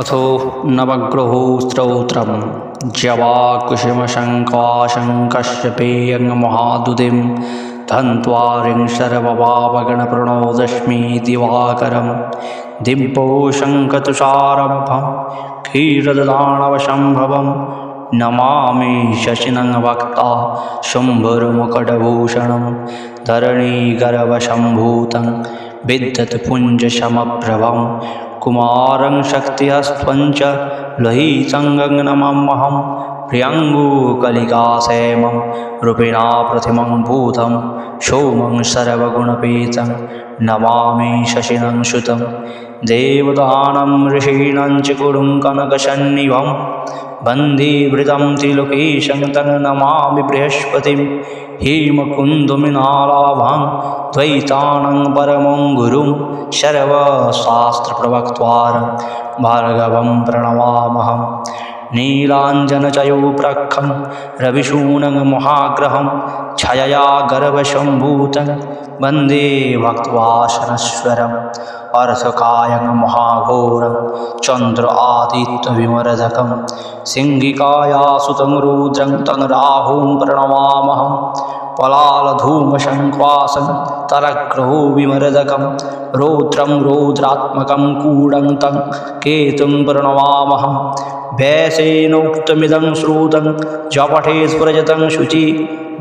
अथो नवग्रहोस्तोत्रं जवाकुशिमशङ्काशङ्कश्च पेयं महादुधिं धन्त्वारिं दिवाकरं। दिम्पो शङ्कतुषारम्भं क्षीरददाणवशम्भवं नमामि शशिनं वक्ता धरणीगर्वशम्भूतं धरणीगरवशम्भूतं विद्धत्पुञ्जशमभ्रवम् कुमारं शक्तिहस्त्वञ्च लोहितङ्गनमहं प्रियङ्गुकलिकासेमं रूपिणा प्रतिमं भूतं सोमं सर्वगुणपीतं नमामि शशिनं सुतं देवदानं ऋषीणां च गुरुं कनकसन्निभं बन्धीभृतं त्रिलोकेशं तं नमामि बृहस्पतिं हेमकुन्दुमिनालाभां द्वैतानं परमं गुरुं सर्वशास्त्रप्रवक्त्वारं भार्गवं प्रणमामहं नीलाञ्जनचयोप्रखं रविशूनं महाग्रहं छयया गर्भसम्भूतं वन्दे भक्त्वाशनश्वरम् अर्धकायं महाघोरं चन्द्र आदित्यविमर्दकं सिंहिकायासुतं रुद्रं तं राहुं प्रणमामहं पलालधूमशङ्क्वासं तरग्रहो विमर्दकं रौद्रं रौद्रात्मकं कूडं तं केतुं प्रणमामहं व्यासेनोक्तमिदं श्रुतं जपठे स्फुरजतं शुचि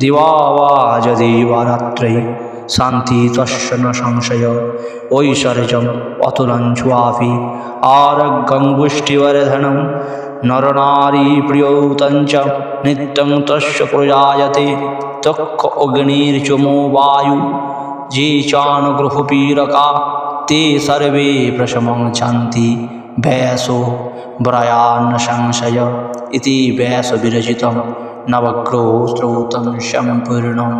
दिवा वा यदिवारात्रै শান্তি তস্য ন সংশয়, ঐশ্বর্যম অতুলঞ্চুয়াপি আরোগ্যং পুষ্টিবর্ধনম। নরনারী প্রিয়ৌতঞ্চ নিত্যং তস্য প্রজায়তে তক্ষ অগ্নির্চমো বায়ু যে চানুগ্রহপীরকা তে সর্বে প্রশমং শান্তি ব্যাসো ব্রয়ান্ন সংশয় ইতি ব্যাসবিরচিতম। নবগ্রহ স্রোতম সম্পূর্ণম।